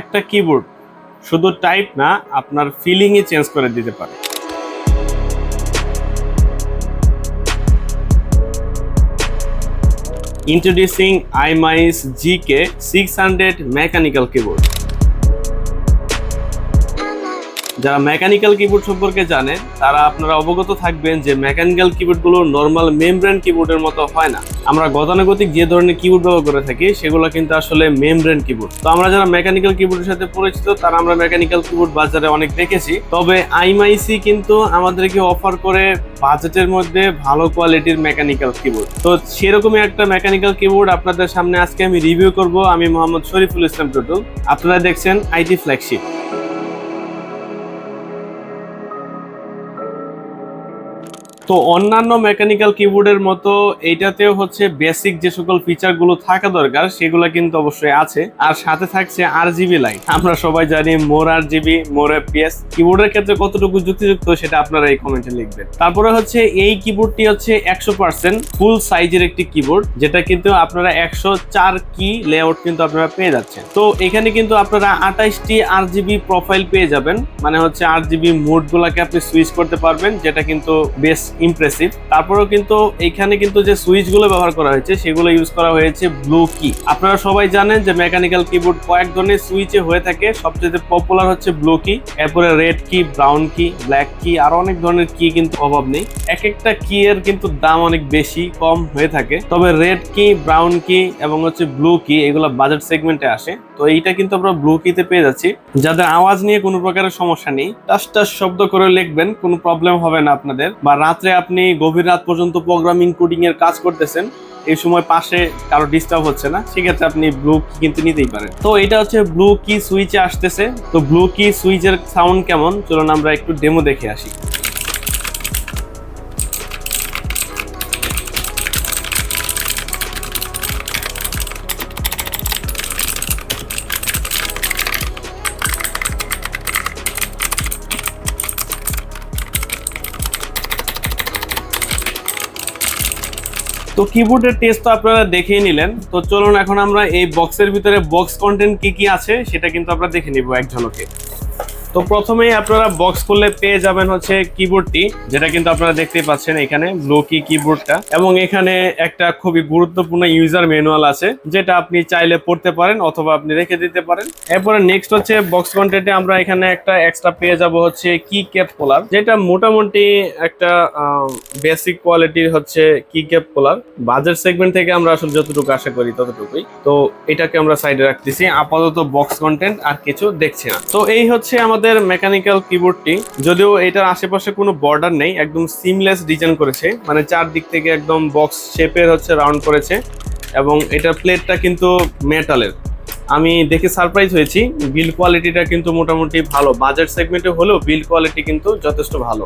একটা কিবোর্ড শুধু টাইপ না, আপনার ফিলিংই চেঞ্জ করে দিতে পারে। Introducing iMice G K six hundred mechanical keyboard যারা মেকানিক্যাল কিবোর্ড সম্পর্কে জানেন, তারা আপনারা অবগত থাকবেন যে মেকানিক্যাল কিবোর্ডগুলো নর্মাল মেমব্রেন কিবোর্ডের মতো হয় না। আমরা গতানুগতিক যে ধরনের কিবোর্ড ব্যবহার করে থাকি, সেগুলো কিন্তু আসলে মেমব্রেন কিবোর্ড তো আমরা যারা মেকানিক্যাল কিবোর্ডের সাথে পরিচিত, তারা আমরা মেকানিক্যাল কিবোর্ড বাজারে অনেক দেখেছি। তবে আইএমআইসি কিন্তু আমাদেরকে অফার করে বাজেটের মধ্যে ভালো কোয়ালিটির মেকানিক্যাল কিবোর্ড তো সেরকমই একটা মেকানিক্যাল কিবোর্ড আপনাদের সামনে আজকে আমি রিভিউ করব। আমি মোহাম্মদ শরীফুল ইসলাম টুটুল আপনারা দেখছেন আইটি ফ্ল্যাগশিপ তো অন্যান্য মেকানিক্যাল কিবোর্ডের মতো এইটাতেও হচ্ছে বেসিক যে সকল ফিচারগুলো থাকা দরকার, সেগুলো কিন্তু অবশ্যই আছে। আর সাথে থাকছে আর জিবি লাইট আমরা সবাই জানি মোর আর জিবি মোর এফপিএস কিবোর্ডের ক্ষেত্রে কতটুকু যুক্তিযুক্ত সেটা আপনারা এই কমেন্টে লিখবেন। তারপরে হচ্ছে এই কিবোর্ডটি হচ্ছে একশো পার্সেন্ট ফুল সাইজের একটি কিবোর্ড যেটা কিন্তু আপনারা একশো চার কি লেআউট কিন্তু আপনারা পেয়ে যাচ্ছেন। তো এখানে কিন্তু আপনারা আঠাইশটি আর জিবি প্রোফাইল পেয়ে যাবেন। মানে হচ্ছে আর জিবি মোড গুলাকে আপনি সুইচ করতে পারবেন, যেটা কিন্তু বেশ ইমপ্রেসিভ তারপরেও কিন্তু এখানে কিন্তু যে সুইচগুলো ব্যবহার করা হয়েছে, সেগুলো ইউজ করা হয়েছে ব্লু কি আপনারা সবাই জানেন যে মেকানিক্যাল কিবোর্ড কয়েক ধরনের সুইচে হয়ে থাকে। সবচেয়ে পপুলার হচ্ছে ব্লু কি এরপরে রেড কি ব্রাউন কি ব্ল্যাক কি আরও অনেক ধরনের কি কিন্তু অভাব নেই। এক একটা কি এর কিন্তু দাম অনেক বেশি, কম হয়ে থাকে। তবে রেড কি ব্রাউন কি এবং হচ্ছে ব্লু কি এগুলো বাজেট সেগমেন্টে আসে। তো এইটা কিন্তু আমরা ব্লু কিতে পেয়ে যাচ্ছি। যাদের আওয়াজ নিয়ে কোনো প্রকারের সমস্যা নেই টাস টাস শব্দ করে লিখবেন, কোনো প্রবলেম হবে না আপনাদের। বা রাত্রে আপনি গভীর রাত পর্যন্ত প্রোগ্রামিং কোডিং এর কাজ করতেছেন, এই সময় পাশে কারও ডিস্টার্ব হচ্ছে না, সেক্ষেত্রে আপনি ব্লু কি কিন্তু নিতেই পারেন। তো এটা হচ্ছে ব্লু কি সুইচে আসতেছে, তো ব্লু কি সুইচের সাউন্ড কেমন? চলুন আমরা একটু ডেমো দেখে আসি। তো কিবোর্ডের টেস্ট তো আপনারা দেখেই নিলেন। তো চলুন এখন আমরা এই বক্সের ভিতরে বক্স কন্টেন্ট কি কি আছে সেটা কিন্তু আমরা দেখে নিব এক ঝলকে। তো প্রথমেই আপনারা বক্স খুললে পেয়ে যাবেন হচ্ছে কিবোর্ডটি যেটা কিন্তু আপনারা দেখতেই পাচ্ছেন এখানে ব্লু কি কিবোর্ডটা এবং এখানে একটা খুবই গুরুত্বপূর্ণ ইউজার ম্যানুয়াল আছে, যেটা আপনি চাইলে পড়তে পারেন অথবা আপনি রেখে দিতে পারেন। এরপরে নেক্সট হচ্ছে বক্স কন্টেন্টে আমরা এখানে একটা এক্সট্রা পেয়ে যাব হচ্ছে কি ক্যাপ পোলার যেটা মোটামুটি একটা বেসিক কোয়ালিটির হচ্ছে কি ক্যাপ পোলার বাজার সেগমেন্ট থেকে আমরা আসলে যতটুকু আশা করি ততটুকুই। তো এটাকে আমরা সাইডে রাখতেছি, আপাতত বক্স কন্টেন্ট আর কিছু দেখছি না। তো এই হচ্ছে আমাদের মেকানিক্যাল কিবোর্ডটি যদিও এটার আশেপাশে কোনো বর্ডার নেই, একদম সিমলেস ডিজাইন করেছে। মানে চারদিক থেকে একদম বক্স শেপের হচ্ছে রাউন্ড করেছে এবং এটার প্লেটটা কিন্তু মেটালের আমি দেখে সারপ্রাইজ হয়েছি বিল কোয়ালিটিটা কিন্তু মোটামুটি ভালো। বাজেট সেগমেন্টে হলেও বিল কোয়ালিটি কিন্তু যথেষ্ট ভালো।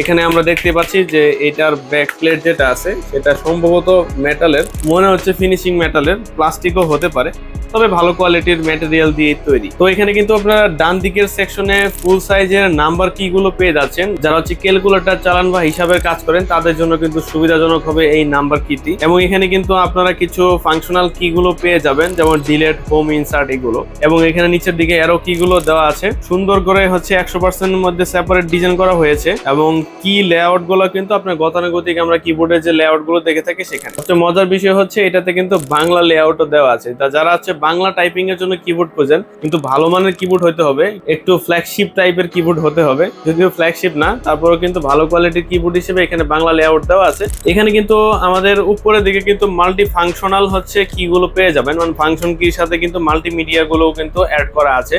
এখানে আমরা দেখতে পাচ্ছি যে এটার ব্যাক প্লেট যেটা আছে, সেটা সম্ভবত মেটালের মনে হচ্ছে ফিনিশিং মেটালের প্লাস্টিকও হতে পারে, তবে ভালো কোয়ালিটির ম্যাটেরিয়াল দিয়ে তৈরি। তো এখানে কিন্তু আপনারা ডান দিকের সেকশনে ফুল সাইজের নাম্বার কি গুলো পেয়ে যাচ্ছেন। যারা হচ্ছে ক্যালকুলেটর চালান বা হিসাবের কাজ করেন, তাদের জন্য কিন্তু সুবিধাজনক হবে এই নাম্বার কিটি এবং এখানে কিন্তু আপনারা কিছু ফাংশনাল কি গুলো পেয়ে যাবেন, যেমন ডিলেট হোম ইনসার্ট এগুলো। এবং এখানে নিচের দিকে অ্যারো কি গুলো দেওয়া আছে। সুন্দর করে হচ্ছে একশো পার্সেন্টের মধ্যে সেপারেট ডিজাইন করা হয়েছে। এবং কি লেআউটগুলো কিন্তু আপনার গতানুগতিক আমরা কিবোর্ডের যে লেআউটগুলো দেখে থাকি সেখানে। সবচেয়ে মজার বিষয় হচ্ছে এটাতে কিন্তু বাংলা লেআউটও দেওয়া আছে। তা যারা হচ্ছে বাংলা টাইপিং এর জন্য কিবোর্ড খোঁজেন, কিন্তু ভালো মানের কিবোর্ড হতে হবে, একটু ফ্ল্যাগশিপ টাইপের কিবোর্ড হতে হবে, যদিও ফ্ল্যাগশিপ না, তারপরেও কিন্তু ভালো কোয়ালিটির কিবোর্ড হিসেবে এখানে বাংলা লেআউট দেওয়া আছে। এখানে কিন্তু আমাদের উপরের দিকে কিন্তু মাল্টি ফাংশনাল হচ্ছে কিগুলো পেয়ে যাবেন মানে ফাংশন কির সাথে কিন্তু মাল্টিমিডিয়া গুলোও কিন্তু অ্যাড করা আছে।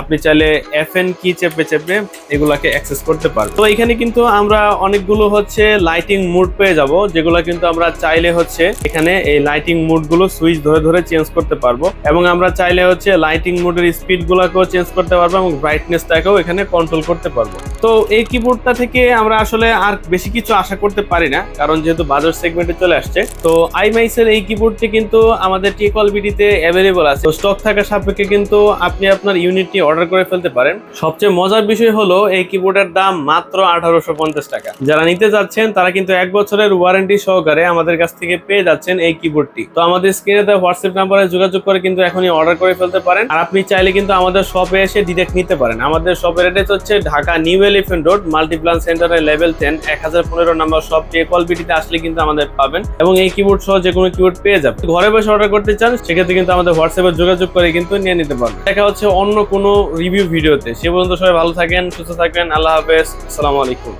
আপনি চাইলে এফ এন কি চেপে চেপে এগুলাকে অ্যাক্সেস করতে পারবেন। তো এখানে কিন্তু আমরা অনেকগুলো হচ্ছে লাইটিং মুড পেয়ে যাব, যেগুলো কিন্তু আমরা চাইলে হচ্ছে এখানে এই লাইটিং মুডগুলো সুইচ ধরে ধরে চেঞ্জ করতে পারব এবং আমরা চাইলে হচ্ছে লাইটিং মোডের স্পিড গুলাকেও চেঞ্জ করতে পারব এবং ব্রাইটনেসটাকেও এখানে কন্ট্রোল করতে পারব। তো এই কিবোর্ডটা থেকে আমরা আসলে আর বেশি কিছু আশা করতে পারি না, কারণ যেহেতু বাজার সেগমেন্টে চলে আসছে, তো আইমাইসের এই কিবোর্ডটি কিন্তু আমাদের টেকল বিডিতে অ্যাভেলেবল আছে। স্টক থাকা সাপেক্ষে কিন্তু আপনি আপনার ইউনিটটি অর্ডার করে ফেলতে পারেন। সবচেয়ে মজার বিষয় হলো, এই কিবোর্ডের দাম মাত্র আঠারোশো পঞ্চাশ টাকা। যারা নিতে যাচ্ছেন, তারা কিন্তু এক বছরের ওয়ারেন্টি সহকারে আমাদের কাছ থেকে পেয়ে যাচ্ছেন এই কিবোর্ডটি তো আমাদের স্ক্রিনে দেওয়া হোয়াটসঅ্যাপ নাম্বারে যোগাযোগ করে কিন্তু এখনই অর্ডার করে ফেলতে পারেন। আর আপনি চাইলে কিন্তু আমাদের শপে এসে ডিরেক্ট নিতে পারেন। আমাদের শপের অ্যাড্রেস হচ্ছে Dhaka New Elephant Road Multiplan সেন্টারের লেভেল টেন এক হাজার পনেরো নাম্বার শপ কল বিটিতে আসলে কিন্তু আমাদের পাবেন। এবং এই কিবোর্ড সহ যে কোনো কিবোর্ড পেয়ে যাবেন। ঘরে বসে অর্ডার করতে চান, সেক্ষেত্রে কিন্তু আমাদের হোয়াটসঅ্যাপে যোগাযোগ করে কিন্তু নিয়ে নিতে পারবেন। দেখা হচ্ছে অন্য কোনো রিভিউ ভিডিওতে। সে পর্যন্ত সবাই ভালো থাকেন সুস্থ থাকবেন আল্লাহ হাফেজ আসসালামু আলাইকুম।